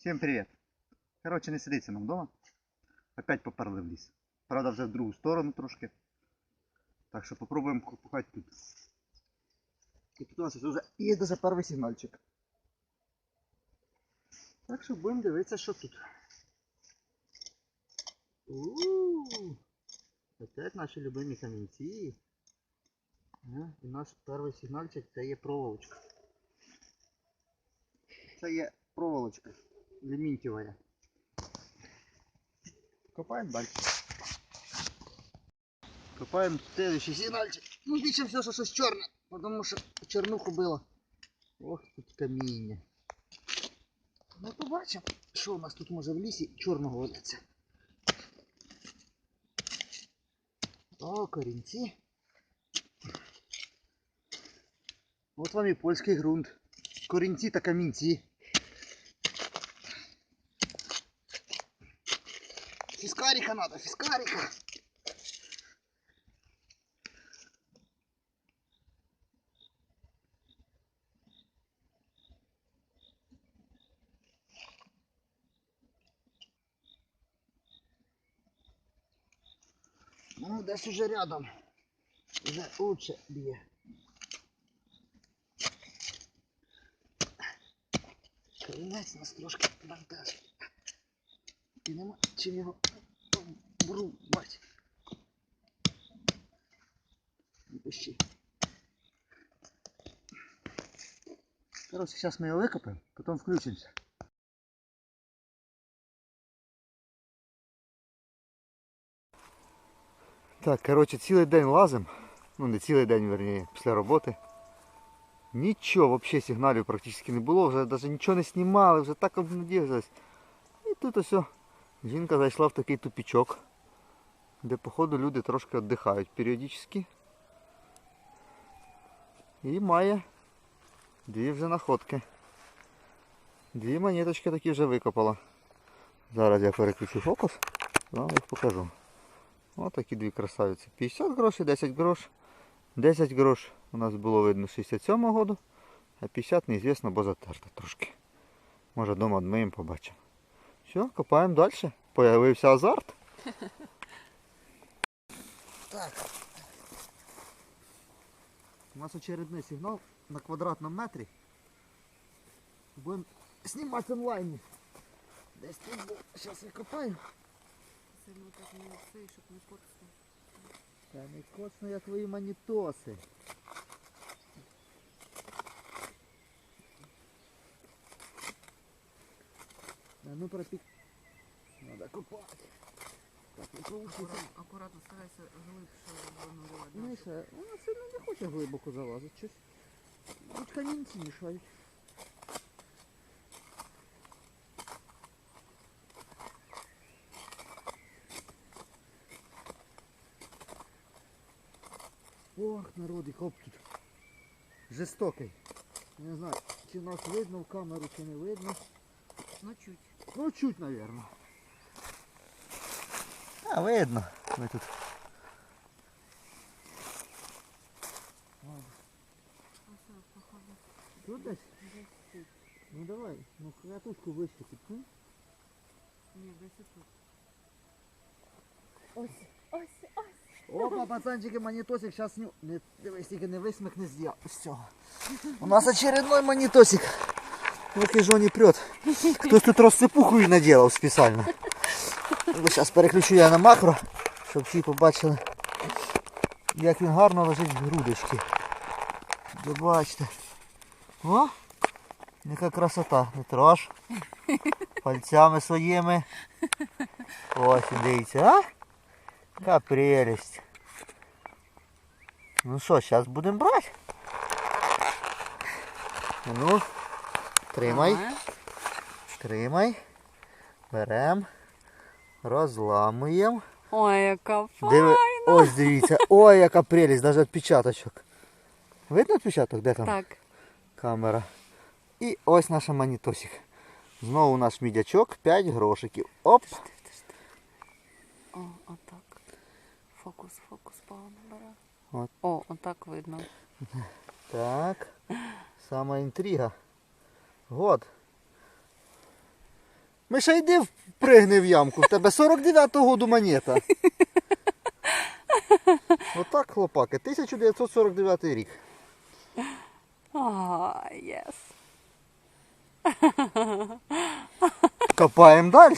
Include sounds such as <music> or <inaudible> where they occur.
Всім привіт. Коротше, не сидиться нам вдома. Опять поперли в ліс. Правда, вже в другу сторону трошки. Так що попробуємо купати тут. І тут у нас вже є даже перший сигнальчик. Так що будемо дивитися, що тут. Ууу, опять наші любимі камінці. І наш перший сигнальчик це є проволочка. Це є проволочка лемінтєва. Копаємо далі. Копаємо следующий сигнальчик. Ну більше все, що щось чорне, тому що чорнуху було. Ох, тут каміння. Ну побачимо, що у нас тут може в лісі чорного водиться. О, корінці. От вам і польський ґрунт. Корінці та камінці. Фискарика надо, фискарика. Ну, десь уже рядом. Вже лучше б'є. Корінець нас трошки бантажить. І нема чим його врубати. Не пищи. Короче, сейчас мы его выкопаем, потом включимся. Так, короче, цілий день лазим. Ну не цілий день, верніше, після роботи. Нічого взагалі сигналів практично не було, вже навіть нічого не знімали, вже так обнадіялись. І тут ось о, жінка зайшла в такий тупічок, Де походу люди трошки віддихають періодично. І має дві вже находки. Дві монеточки такі вже викопала. Зараз я переключу фокус, вам їх покажу. Ось такі дві красавиці. 50 грошей, 10 грош. 10 грош у нас було видно 67 году, а 50 неізвісно, бо затерто трошки. Може вдома одмиємо, побачимо. Все, копаємо далі. Появився азарт. Так. У нас очередний сигнал на квадратному метрі. Будемо знімати онлайн. Десь тут був. Зараз я копаю. Сильно так не цей, щоб не коцно. Та не коцно, як твої манітоси. А ну пропік. Надо копати. Акуратно, старайся глибше. Миша, вона сильно не хоче глибоко залазити. Щось. Тут камінці мішають. Ох, народи, хоп тут. Жестокий. Не знаю, чи нас видно в камеру, чи не видно. Ну чуть. Ну, чуть, наверное. А, видно. Ми тут. Ось, походу. Тут десь? Десь тут. Ну давай, ну катушку вище підкинь. Ні, десь і тут. Ось, ось, ось. Опа, пацанчики, монітосик, сейчас не... не дивись, тільки не висмикни з діла. Все. У нас очередной монітосик. Який ж он не прет. Хтось тут розсипухою наделав спеціально. Зараз переключу я на макро, щоб всі побачили, як він гарно лежить в грудочки. Бачите. О! Яка красота. Не трож. <laughs> Пальцями своїми. Ось, дивіться, а? Яка прелесть. Ну що, зараз будемо брати. Ну, тримай, тримай. Берем. Розламуємо. Ой, яка Диви... Ось дивіться. Ой, яка прелесть, навіть відпечаточок. Видно відпечаток? Де там Так. камера? І ось наш монітосик. Знову наш мідячок, 5 грошиків. Оп! О, отак. Фокус, фокус погано бере. От. О, отак видно. Так. Сама інтрига. Год. Миша, йди впригни в ямку. В тебе 49-го году монета. <laughs> Отак, хлопаки, 1949 рік. А, єс. Копаємо далі.